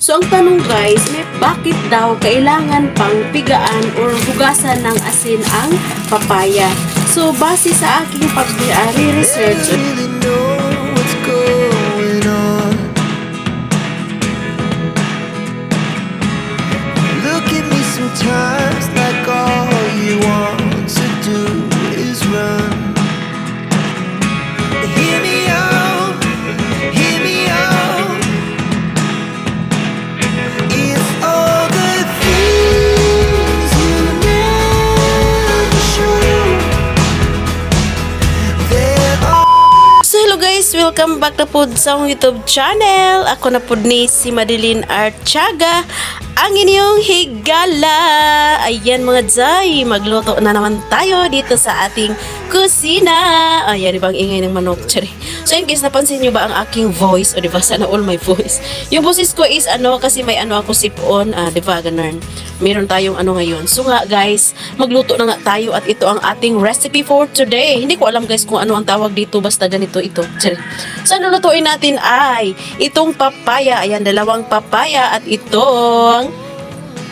So ang tanong guys, may bakit daw kailangan pang pigaan or hugasan ng asin ang papaya? So base sa aking pag-research, welcome back na po sa YouTube channel. Ako na po ni si Madeline Archaga, ang inyong higala. Ayan mga Jai, magluto na naman tayo dito sa ating kusina. Ayan, di ba ang ingay ng manok? Sorry. So in case napansin nyo ba ang aking voice, o di ba sana all my voice. Yung boses ko is ano, kasi may ano ako sip-on, ah, di ba ganun. Meron tayong ano ngayon. So nga guys, magluto na nga tayo at ito ang ating recipe for today. Hindi ko alam guys kung ano ang tawag dito, basta ganito ito. Sorry. So ano lutuin natin ay itong papaya. Ayan, dalawang papaya at itong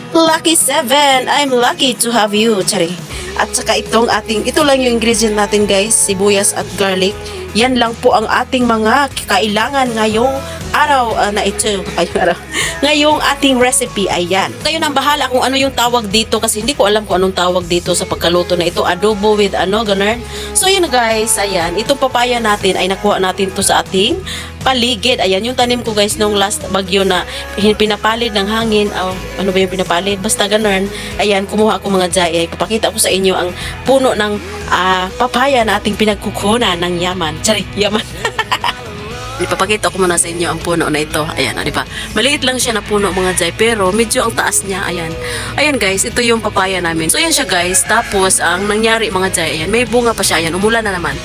Lucky 7. I'm lucky to have you. Tsari. At saka itong ating, ito lang yung ingredient natin guys, sibuyas at garlic. Yan lang po ang ating mga kailangan ngayong araw ah, na ito. Ay, araw. Ngayong ating recipe, ayan. Kayo nang bahala kung ano yung tawag dito kasi hindi ko alam kung anong tawag dito sa pagkaluto na ito. Adobo with ano, ganun. So yun guys, ayan. Itong papaya natin ay nakuha natin to sa ating paligid. Ayan, yung tanim ko guys nung last bagyo na pinapalid ng hangin. Oh, ano ba yung pinapalid? Basta ganun. Ayan, kumuha ako mga jay. Ay, papakita ko sa inyo ang puno ng ah, papaya na ating pinagkukunan ng yaman. Tsari, yaman. Ipapakita ko muna sa inyo ang puno na ito. Ayan, o, di ba? Maliit lang siya na puno mga jay, pero medyo ang taas niya. Ayan. Ayan guys, ito yung papaya namin. So ayan siya guys. Tapos ang nangyari mga jay, ayan, may bunga pa siya. Ayan, umulan na naman.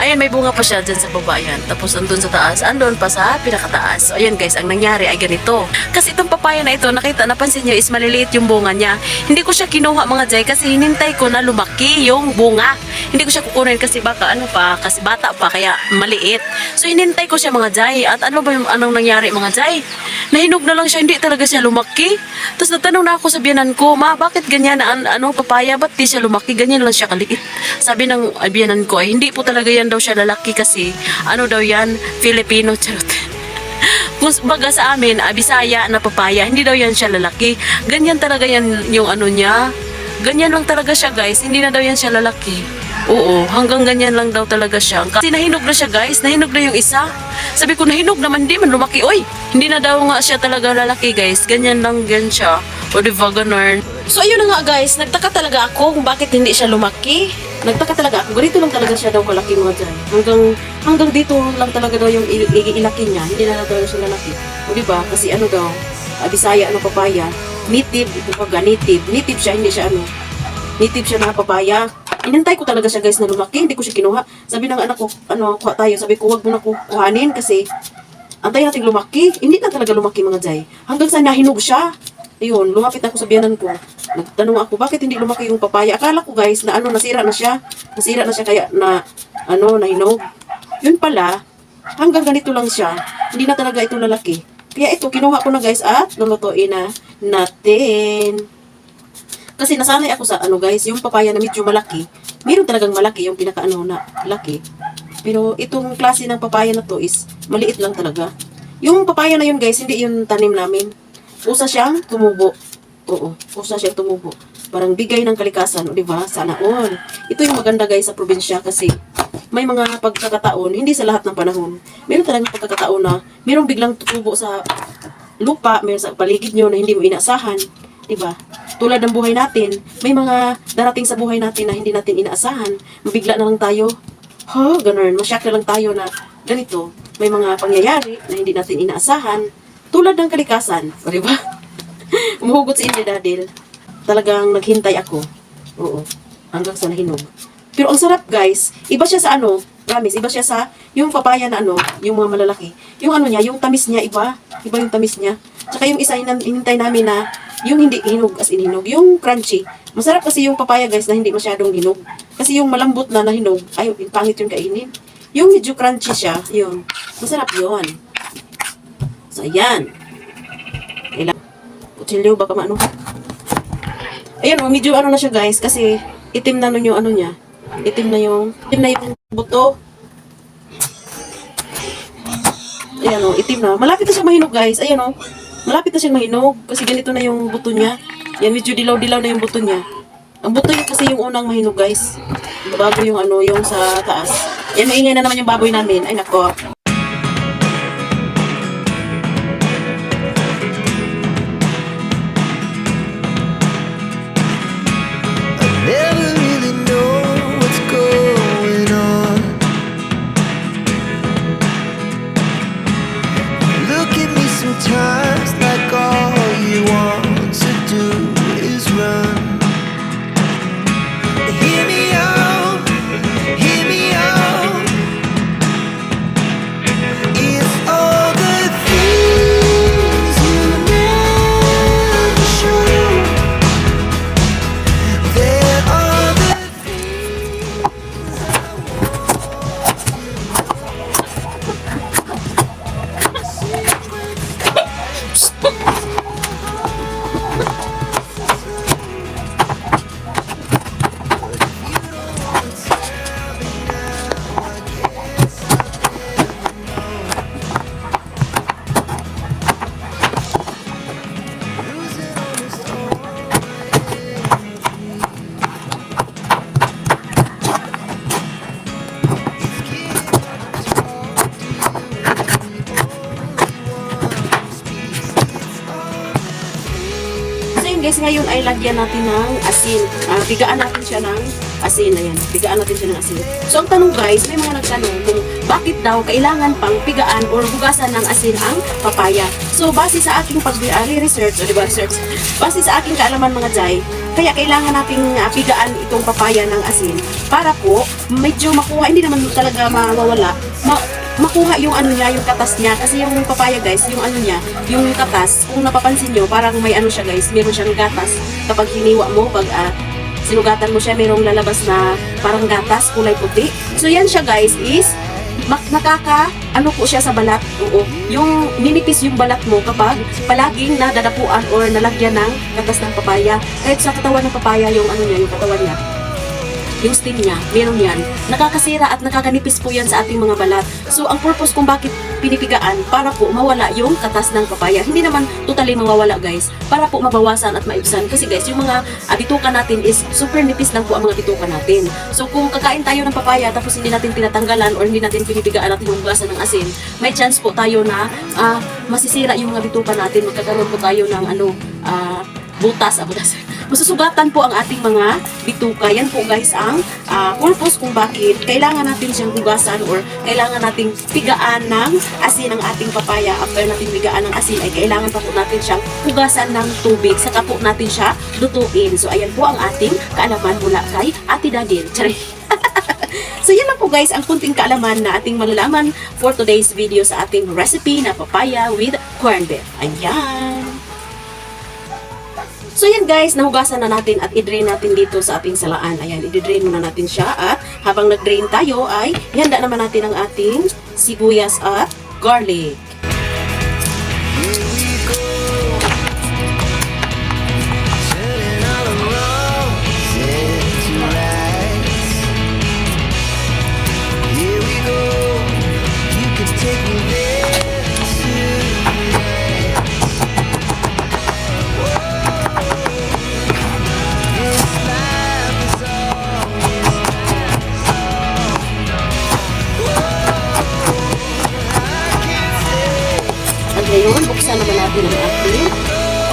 Ayan, may bunga pa siya dyan sa baba. Ayan. Tapos andun sa taas, andun pa sa pinakataas. So ayan guys, ang nangyari ay ganito. Kasi itong papaya na ito, nakita, napansin niyo is maliliit yung bunga niya. Hindi ko siya kinuha mga jay kasi hinintay ko na lumaki yung bunga. Hindi ko siya kukunin kasi baka ano pa, kasi bata pa, kaya maliit. So hinintay ko siya mga jay. At ano ba yung anong nangyari mga jay? Nahinog na lang siya, hindi talaga siya lumaki. Tapos natanong na ako sa biyanan ko, ma, bakit ganyan na an, ano, papaya, ba't di siya lumaki? Ganyan lang siya kaliit. Sabi ng ah, biyanan ko, ay hindi po talaga yan daw siya lalaki kasi, ano daw yan, Filipino, charot. Kung baga sa amin, ah, Bisaya na papaya, hindi daw yan siya lalaki. Ganyan talaga yan yung ano niya. Ganyan lang talaga siya guys, hindi na daw yan siya lalaki. Oo, hanggang ganyan lang daw talaga siya. Kasi nahinog na siya guys, nahinog na yung isa. Sabi ko, nahinog naman, di man lumaki. Oy, hindi na daw nga siya talaga lalaki guys. Ganyan lang gan siya. O di ba ganun? So ayun na nga guys, nagtaka talaga ako kung bakit hindi siya lumaki. Nagtaka talaga ako, ganito lang talaga siya daw kalaki mga dyan. Hanggang, hanggang dito lang talaga daw yung ilaki niya, hindi na daw siya lalaki. O di ba? Kasi ano daw, ah, Bisaya, ano papaya, native, ito pa native. Native siya, hindi siya ano, native siya na papaya. Inantay ko talaga siya guys na lumaki, hindi ko siya kinuha. Sabi ng anak ko, ano, kuha tayo. Sabi ko, wag mo na kuhanin kasi antay natin lumaki. Hindi na talaga lumaki mga jay. Hanggang sa nahinog siya. Ayun, lumapit ako sa biyanan ko. Nagtanong ako, bakit hindi lumaki yung papaya? Akala ko guys na ano, nasira na siya. Nasira na siya kaya na, ano, nahinog. Yun pala, hanggang ganito lang siya. Hindi na talaga ito lalaki. Kaya ito, kinuha ko na guys at lulutuin na natin. Kasi nasanay ako sa ano guys, yung papaya na medyo malaki. Meron talagang malaki yung pinaka ano na laki. Pero itong klase ng papaya na to is maliit lang talaga. Yung papaya na yun guys, hindi yun tanim namin. Usa siyang tumubo. Oo, usa siyang tumubo. Parang bigay ng kalikasan, o di ba? Sana all. Ito yung maganda guys sa probinsya kasi may mga pagkakataon, hindi sa lahat ng panahon. Meron talagang pagkakataon na merong biglang tutubo sa lupa, meron sa paligid nyo na hindi mo inaasahan. Diba? Tulad ng buhay natin, may mga darating sa buhay natin na hindi natin inaasahan. Mabigla na lang tayo. Ha, ganun. Masyak na lang tayo na ganito. May mga pangyayari na hindi natin inaasahan. Tulad ng kalikasan. O, diba? Umuhugot si India Dadil. Talagang naghintay ako. Oo. Hanggang sa nahinog. Pero ang sarap guys, iba siya sa ano, promise, iba siya sa yung papaya na ano, yung mga malalaki. Yung ano niya, yung tamis niya iba. Iba yung tamis niya. Tsaka yung isa inintay namin na yung hindi hinog as in hinog, yung crunchy. Masarap kasi yung papaya guys na hindi masyadong hinog. Kasi yung malambot na na hinog, ay, pangit yung kainin. Yung medyo crunchy siya, yun. Masarap yun. So, ayan. Ilang kutsilyo baka maano. Ayun, oh, medyo ano na siya guys kasi itim na nun yung ano niya. Itim na yung itim na yung buto. Ayan oh, itim na. Malapit na siya mahinog guys. Ayan oh. Malapit na siyang mahinog kasi ganito na yung buto niya. Yan medyo dilaw-dilaw na yung buto niya. Ang buto yung kasi yung unang mahinog guys. Bago yung ano, yung sa taas. Yan, maingay na naman yung baboy namin. Ay nako. Ay lagyan natin ng asin. Ah, bigaan natin siya ng asin. Ayan, bigaan natin siya ng asin. So ang tanong guys, may mga nagtanong kung bakit daw kailangan pang pigaan or hugasan ng asin ang papaya. So base sa aking pag-research, o diba research, base sa aking kaalaman mga jay, kaya kailangan nating ah, pigaan itong papaya ng asin para po medyo makuha, hindi naman talaga mawawala, ma- makuha yung ano niya, yung katas niya. Kasi yung papaya guys, yung ano niya, yung katas, kung napapansin nyo, parang may ano siya guys, meron siyang gatas. Kapag hiniwa mo, pag ah, sinugatan mo siya, merong lalabas na parang gatas, kulay puti. So yan siya guys, is mak- nakaka, ano po siya sa balat, oo. Yung ninipis yung balat mo kapag palaging nadadapuan or nalagyan ng katas ng papaya. Kahit sa katawan ng papaya, yung ano niya, yung katawan niya, yung stem niya, meron yan. Nakakasira at nakakanipis po yan sa ating mga balat. So, ang purpose kung bakit pinipigaan, para po mawala yung katas ng papaya. Hindi naman totally mawawala guys, para po mabawasan at maibsan. Kasi guys, yung mga uh, bituka natin is super nipis lang po ang mga bituka natin. So, kung kakain tayo ng papaya tapos hindi natin tinatanggalan or hindi natin pinipigaan at hinugasan ng asin, may chance po tayo na ah, masisira yung mga bituka natin. Magkakaroon po tayo ng ano, ah, butas, ah, butas. Masusugatan po ang ating mga bituka. Yan po guys ang ah, purpose kung bakit kailangan natin siyang hugasan or kailangan nating pigaan ng asin ang ating papaya. After natin pigaan ng asin ay kailangan pa po natin siyang hugasan ng tubig. Saka po natin siya lutuin. So ayan po ang ating kaalaman mula kay Ate Dadin. Charay! So yan lang po guys ang kunting kaalaman na ating malalaman for today's video sa ating recipe na papaya with corned beef. Ayan! So yan guys, nahugasan na natin at i-drain natin dito sa ating salaan. Ayan, i-drain muna natin siya at habang nag-drain tayo ay ihanda naman natin ang ating sibuyas at garlic. Natin ang ating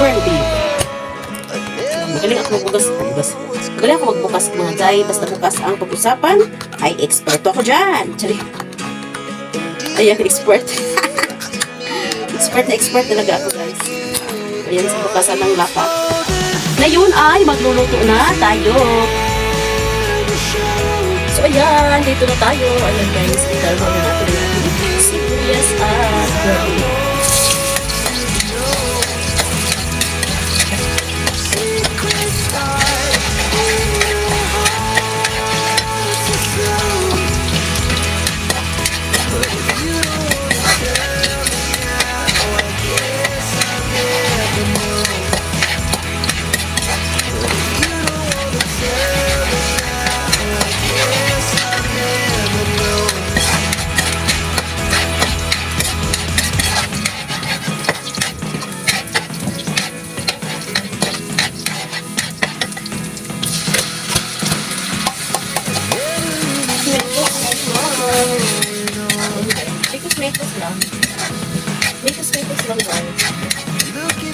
corned beef. Magaling ako magbukas. Magbukas. Magaling ako magbukas mga jay. Basta bukas ang pag-usapan, ay eksperto ako dyan. Tsari. Ayan, expert. expert na expert talaga ako guys. Ayan sa bukasan ng lapa. Ngayon ay magluluto na tayo. So ayan, dito na tayo. Ayan guys, italbo na natin ang sibuyas at garlic. Latest, latest lang guys. Look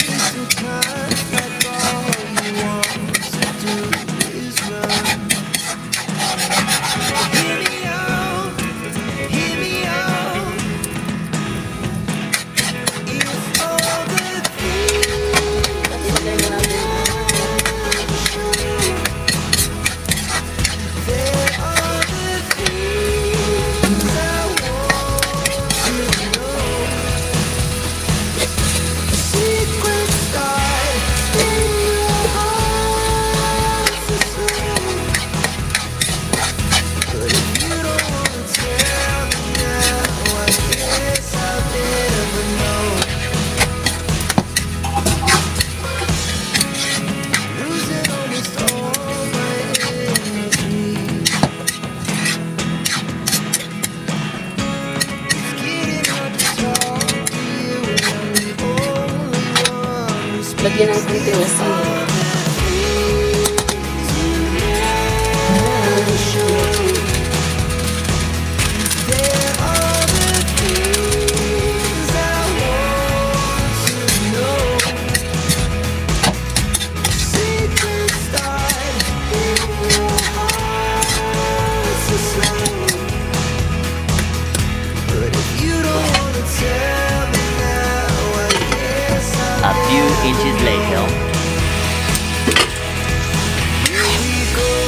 Lagyan ng kunting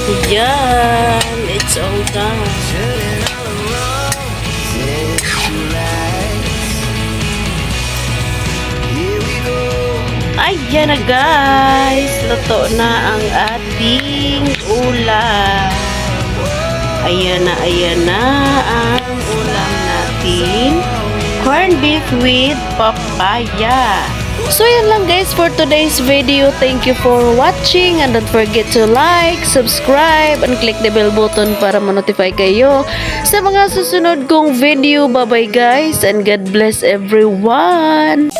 Yan! It's all done. Ayan na guys! Luto na ang ating ulam. Ayan na, ayan na ang ulam natin. Corned beef with papaya. So yan lang guys for today's video. Thank you for watching and don't forget to like, subscribe, and click the bell button para ma-notify kayo sa mga susunod kong video. Bye bye guys and God bless everyone!